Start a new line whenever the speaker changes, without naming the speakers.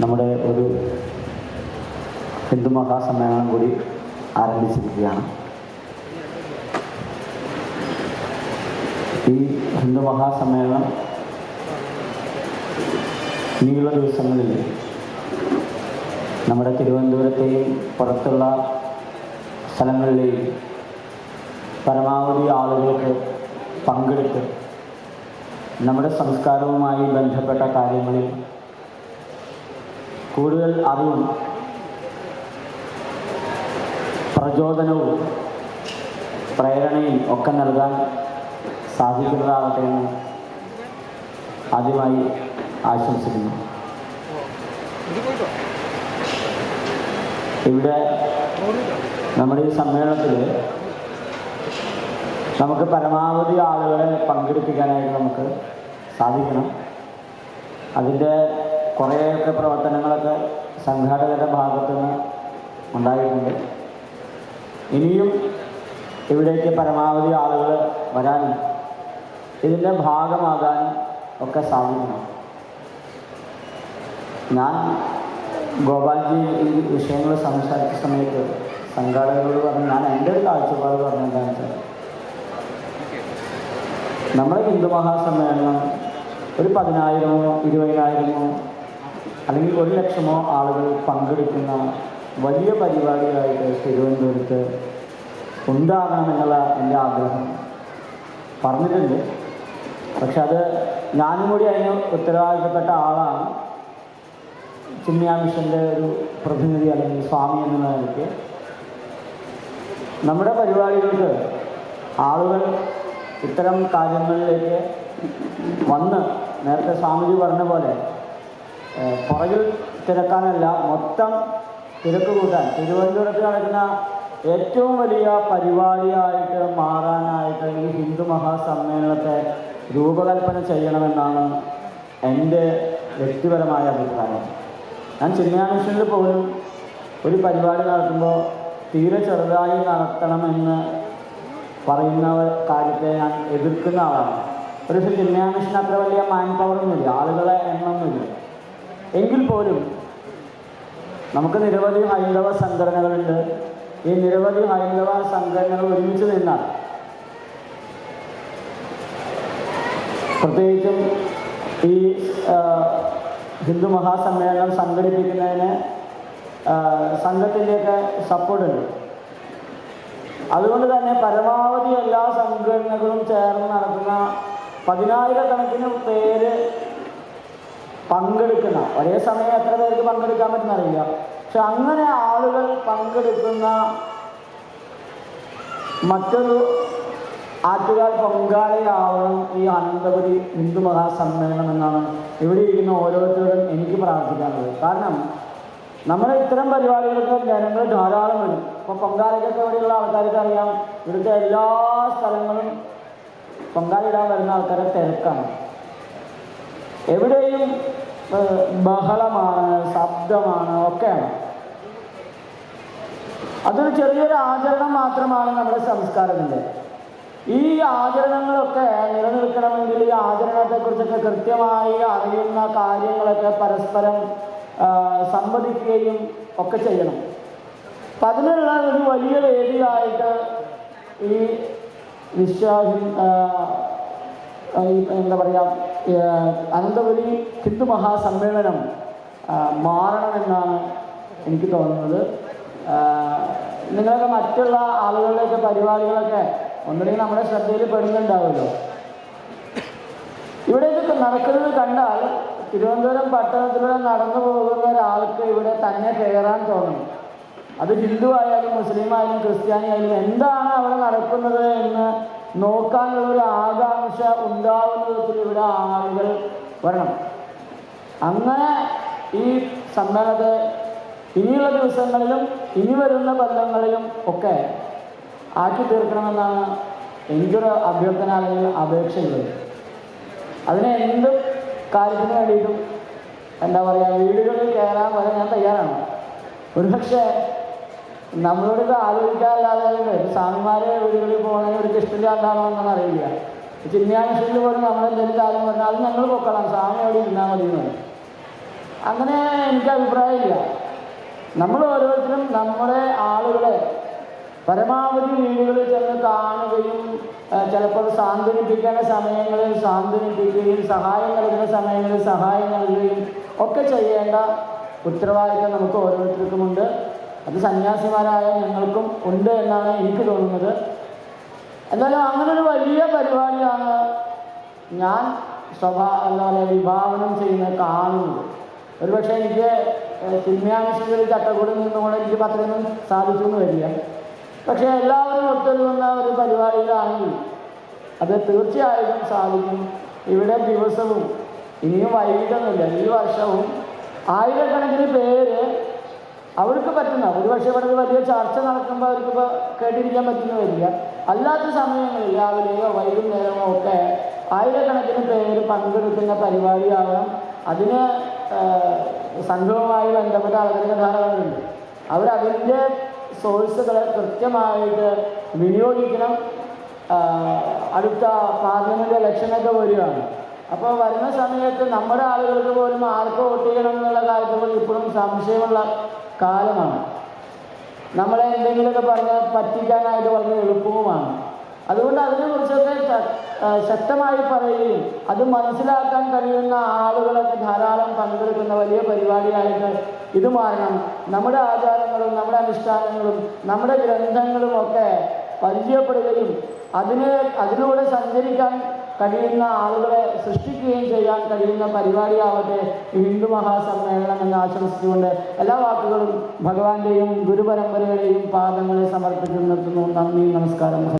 നമ്മുടെ ഒരു ഹിന്ദു മഹാസമ്മേളനം കൂടി ആരംഭിച്ചിരിക്കുകയാണ്. ഈ ഹിന്ദു മഹാസമ്മേളനം ഇനിയുള്ള ദിവസങ്ങളിൽ നമ്മുടെ തിരുവനന്തപുരത്തെയും പുറത്തുള്ള സ്ഥലങ്ങളിലെയും പരമാവധി ആളുകൾക്ക് പങ്കെടുത്ത് നമ്മുടെ സംസ്കാരവുമായി ബന്ധപ്പെട്ട കാര്യങ്ങളിൽ കൂടുതൽ അറിവും പ്രചോദനവും പ്രേരണയും ഒക്കെ നൽകാൻ സാധിക്കുന്നതാകട്ടെ എന്ന് ആദ്യമായി ആശംസിക്കുന്നു. ഇവിടെ നമ്മുടെ ഈ സമ്മേളനത്തിൽ നമുക്ക് പരമാവധി ആളുകളെ പങ്കെടുപ്പിക്കാനായിട്ട് നമുക്ക് സാധിക്കണം. അതിന്റെ കുറേയൊക്കെ പ്രവർത്തനങ്ങളൊക്കെ സംഘാടകരുടെ ഭാഗത്തു നിന്ന് ഉണ്ടായിട്ടുണ്ട്. ഇനിയും ഇവിടേക്ക് പരമാവധി ആളുകൾ വരാനും ഇതിന്റെ ഭാഗമാകാനും ഒക്കെ സാധിക്കണം ഞാൻ ഗോപാൽജി ഈ വിഷയങ്ങൾ സംസാരിച്ച സമയത്ത് സംഘാടകരോട് പറഞ്ഞു ഞാൻ എന്റെ ഒരു കാഴ്ചപ്പാട് പറഞ്ഞു എന്താണെന്ന് വെച്ചാൽ നമ്മുടെ ഹിന്ദു മഹാസമ്മേളനം ഒരു പതിനായിരമോ ഇരുപതിനായിരമോ അല്ലെങ്കിൽ ഒരു ലക്ഷമോ ആളുകൾ പങ്കെടുക്കുന്ന വലിയ പരിപാടികളായിട്ട് തിരുവനന്തപുരത്ത് ഉണ്ടാകണമെന്നുള്ള എന്റെ ആഗ്രഹം. പറഞ്ഞിട്ടുണ്ട്. പക്ഷെ അത് ഞാനും കൂടി അതിന് ഉത്തരവാദിത്തപ്പെട്ട ആളാണ്. ചിന്മയാ മിഷന്റെ ഒരു പ്രതിനിധി അല്ലെങ്കിൽ സ്വാമി എന്നുള്ള നിലയ്ക്ക്. നമ്മുടെ പരിപാടികൾക്ക് ആളുകൾ ഇത്തരം കാര്യങ്ങളിലേക്ക് വന്ന് നേരത്തെ സ്വാമിജി പറഞ്ഞ പോലെ പുറകിൽ തിരക്കാനല്ല. മൊത്തം തിരക്ക് കൂട്ടാൻ. തിരുവനന്തപുരത്ത് നടക്കുന്ന ഏറ്റവും വലിയ പരിപാടിയായിട്ട് മാറാനായിട്ട് ഈ ഹിന്ദു മഹാസമ്മേളനത്തെ രൂപകൽപ്പന ചെയ്യണമെന്നാണ് എന്റെ വ്യക്തിപരമായ അഭിപ്രായം. ഞാൻ ചിന്മയാനുഷ്ഠനിൽ പോലും ഒരു പരിപാടി നടത്തുമ്പോൾ തീരെ ചെറുതായി നടത്തണമെന്ന് പറയുന്ന കാര്യത്തെ ഞാൻ എതിർക്കുന്ന ആളാണ്. ഒരു പക്ഷേ ചിന്മയാമിഷൻ അത്ര വലിയ മാൻ പവറൊന്നുമില്ല. ആളുകളെ എണ്ണമൊന്നുമില്ല. എങ്കിൽ പോലും നമുക്ക് നിരവധി ഹൈന്ദവ സംഘടനകളുണ്ട്. ഈ നിരവധി ഹൈന്ദവ സംഘടനകൾ ഒരുമിച്ച് നിന്നാൽ പ്രത്യേകിച്ചും ഈ ഹിന്ദു മഹാസമ്മേളനം സംഘടിപ്പിക്കുന്നതിന് സംഘത്തിന്റെയൊക്കെ സപ്പോർട്ടുണ്ട് അതുകൊണ്ട് തന്നെ പരമാവധി എല്ലാ സംഘടനകളും ചേർന്ന് നടത്തുന്ന പതിനായിരക്കണക്കിന് പേര് പങ്കെടുക്കുന്ന ഒരേ സമയം എത്ര പേർക്ക് പങ്കെടുക്കാൻ പറ്റുന്നറിയില്ല പക്ഷെ അങ്ങനെ ആളുകൾ പങ്കെടുക്കുന്ന മറ്റൊരു ആറ്റുകാൽ പൊങ്കാലയാവണം ഈ അനന്തപുരി ഹിന്ദു മഹാസമ്മേളനം എന്നാണ് ഇവിടെ ഇരിക്കുന്ന ഓരോരുത്തരും എനിക്ക് പ്രാർത്ഥിക്കാനുള്ളത്. കാരണം നമ്മുടെ ഇത്തരം പരിപാടികൾക്ക് ജനങ്ങൾ ധാരാളം വരും. ഇപ്പൊ പൊങ്കാലയ്ക്കൊക്കെ ഇവിടെയുള്ള ആൾക്കാർക്ക് അറിയാം ഇവിടുത്തെ എല്ലാ സ്ഥലങ്ങളും പൊങ്കാലിടാൻ വരുന്ന ആൾക്കാരെ തിരക്കാണ്. എവിടെയും ബഹളമാണ് ശബ്ദമാണ് ഒക്കെയാണ്. അതൊരു ചെറിയൊരു ആചരണം മാത്രമാണ് നമ്മുടെ സംസ്കാരത്തിന്റെ. ഈ ആചരണങ്ങളൊക്കെ നിലനിൽക്കണമെങ്കിൽ ഈ ആചരണത്തെക്കുറിച്ചൊക്കെ കൃത്യമായി അറിയുന്ന കാര്യങ്ങളൊക്കെ പരസ്പരം സംവദിക്കുകയും ഒക്കെ ചെയ്യണം. അപ്പം അതിനുള്ള ഒരു വലിയ വേദിയായിട്ട് ഈ വിശ്വാസി എന്താ പറയുക അനന്തപുരി ഹിന്ദു മഹാസമ്മേളനം മാറണമെന്നാണ് എനിക്ക് തോന്നുന്നത്. നിങ്ങളൊക്കെ മറ്റുള്ള ആളുകളുടെയൊക്കെ പരിപാടികളൊക്കെ ഒന്നുകിൽ നമ്മുടെ ശ്രദ്ധയിൽ പെടുന്നുണ്ടാവുമല്ലോ. ഇവിടെ ഇത് നടക്കുന്നത് കണ്ടാൽ തിരുവനന്തപുരം പട്ടണത്തിലൂടെ നടന്നു പോകുന്ന ഒരാൾക്ക് ഇവിടെ തന്നെ കയറാൻ തോന്നും. അത് ഹിന്ദു ആയാലും മുസ്ലിം ആയാലും ക്രിസ്ത്യാനി ആയാലും എന്താണ് അവിടെ നടക്കുന്നത് എന്ന് നോക്കാനുള്ള ഒരു ആകാംക്ഷ ഉണ്ടാവുന്ന വിധത്തിൽ ഇവിടെ ആളുകൾ വരണം. അങ്ങനെ ഈ സമ്മേളനത്തെ ഇനിയുള്ള ദിവസങ്ങളിലും ഇനി വരുന്ന ബന്ധങ്ങളിലും ഒക്കെ ആക്കി തീർക്കണമെന്നാണ് എനിക്കൊരു അഭ്യർത്ഥന അല്ലെങ്കിൽ അപേക്ഷയുള്ളത്. അതിനെ എന്ത് കാര്യത്തിന് വേണ്ടിയിട്ടും എന്താ പറയുക വീടുകളിൽ കയറാൻ വരെ ഞാൻ തയ്യാറാണ്. ഒരുപക്ഷെ നമ്മളോട് ഇത് ആലോചിക്കാറില്ലാതെ സ്വാമിമാരെ വീടുകളിൽ പോകണമെങ്കിൽ ഒരു ഇഷ്ടമില്ലാണ്ടാണോ എന്നൊന്നും അറിയില്ല. ചിന്മയാനുഷ്ഠിൽ പോലും നമ്മളെന്തെങ്കിലും കാര്യം പറഞ്ഞാൽ അത് ഞങ്ങൾ പൊക്കളാം. സ്വാമി അവിടെ ഇരുന്നാൽ മതി എന്ന് പറയും. അങ്ങനെ എനിക്ക് അഭിപ്രായമില്ല. നമ്മൾ ഓരോരുത്തരും നമ്മുടെ ആളുകളെ പരമാവധി വീടുകളിൽ ചെന്ന് കാണുകയും ചിലപ്പോൾ സാന്ത്വനിപ്പിക്കേണ്ട സമയങ്ങളിൽ സാന്ത്വനിപ്പിക്കുകയും സഹായം നൽകുന്ന സമയങ്ങളിൽ സഹായം നൽകുകയും ഒക്കെ ചെയ്യേണ്ട ഉത്തരവാദിത്തം നമുക്ക് ഓരോരുത്തർക്കുമുണ്ട്. അത് സന്യാസിമാരായ ഞങ്ങൾക്കും ഉണ്ട് എന്നാണ് എനിക്ക് തോന്നുന്നത്. എന്തായാലും ഒരു വലിയ പരിപാടിയാണ് ഞാൻ സ്വഭാ എന്താ പറയുക വിഭാവനം ചെയ്യുന്ന കാണുന്നത്. ഒരുപക്ഷെ എനിക്ക് സിനിമാനുഷ്ഠികൾ ചട്ടക്കൂടിൽ നിന്നുകൊണ്ട് എനിക്ക് പത്രമൊന്നും സാധിച്ചു എന്ന് വരില്ല. പക്ഷേ എല്ലാവരും ഒത്തൊരുങ്ങുന്ന ഒരു പരിപാടിയിലാണെങ്കിൽ അത് തീർച്ചയായിട്ടും സാധിക്കും. ഇവിടെ ദിവസവും ഇനിയും വൈകിട്ടൊന്നുമില്ല ഈ വർഷവും ആയിരക്കണക്കിന് പേര് അവർക്ക് പറ്റുന്ന ഒരുപക്ഷെ ഇവിടെ വലിയ ചർച്ച നടക്കുമ്പോൾ അവർക്ക് ഇപ്പോൾ കേട്ടിരിക്കാൻ പറ്റുന്ന വരില്ല അല്ലാത്ത സമയങ്ങളിൽ രാവിലെയോ വൈകുന്നേരമോ ഒക്കെ ആയിരക്കണക്കിന് പേര് പങ്കെടുക്കുന്ന പരിപാടിയാകണം അതിന് സംഘവുമായി ബന്ധപ്പെട്ട ആളുകൾക്ക് ധാരാളമുണ്ട് അവരതിന്റെ സോഴ്സുകളെ കൃത്യമായിട്ട് വിനിയോഗിക്കണം. അടുത്ത പാർലമെന്റ് ഇലക്ഷനൊക്കെ വരികയാണ്. അപ്പോൾ വരുന്ന സമയത്ത് നമ്മുടെ ആളുകൾക്ക് പോലും ആർക്ക് വോട്ട് ചെയ്യണം എന്നുള്ള കാര്യത്തിൽ ഇപ്പോഴും സംശയമുള്ള കാലമാണ്. നമ്മളെ എന്തെങ്കിലുമൊക്കെ പറഞ്ഞ് പറ്റിക്കാനായിട്ട് വളരെ എളുപ്പവുമാണ്. അതുകൊണ്ട് അതിനെക്കുറിച്ചൊക്കെ കുറിച്ചൊക്കെ ശക്തമായി പറയുകയും അത് മനസ്സിലാക്കാൻ കഴിയുന്ന ആളുകളൊക്കെ ധാരാളം പങ്കെടുക്കുന്ന വലിയ പരിപാടിയായിട്ട് ഇത് മാറണം. നമ്മുടെ ആചാരങ്ങളും നമ്മുടെ അനുഷ്ഠാനങ്ങളും നമ്മുടെ ഗ്രന്ഥങ്ങളും ഒക്കെ പരിചയപ്പെടുകയും അതിന് അതിലൂടെ സഞ്ചരിക്കാൻ കഴിയുന്ന ആളുകളെ സൃഷ്ടിക്കുകയും ചെയ്യാൻ കഴിയുന്ന പരിപാടിയാവട്ടെ ഹിന്ദു മഹാസമ്മേളനം എന്ന് ആശംസിച്ചുകൊണ്ട് എല്ലാ വാക്കുകളും ഭഗവാന്റെയും ഗുരുപരമ്പരയുടെയും പാദങ്ങളെ സമർപ്പിച്ചു നിർത്തുന്നു. നന്ദി നമസ്കാരം.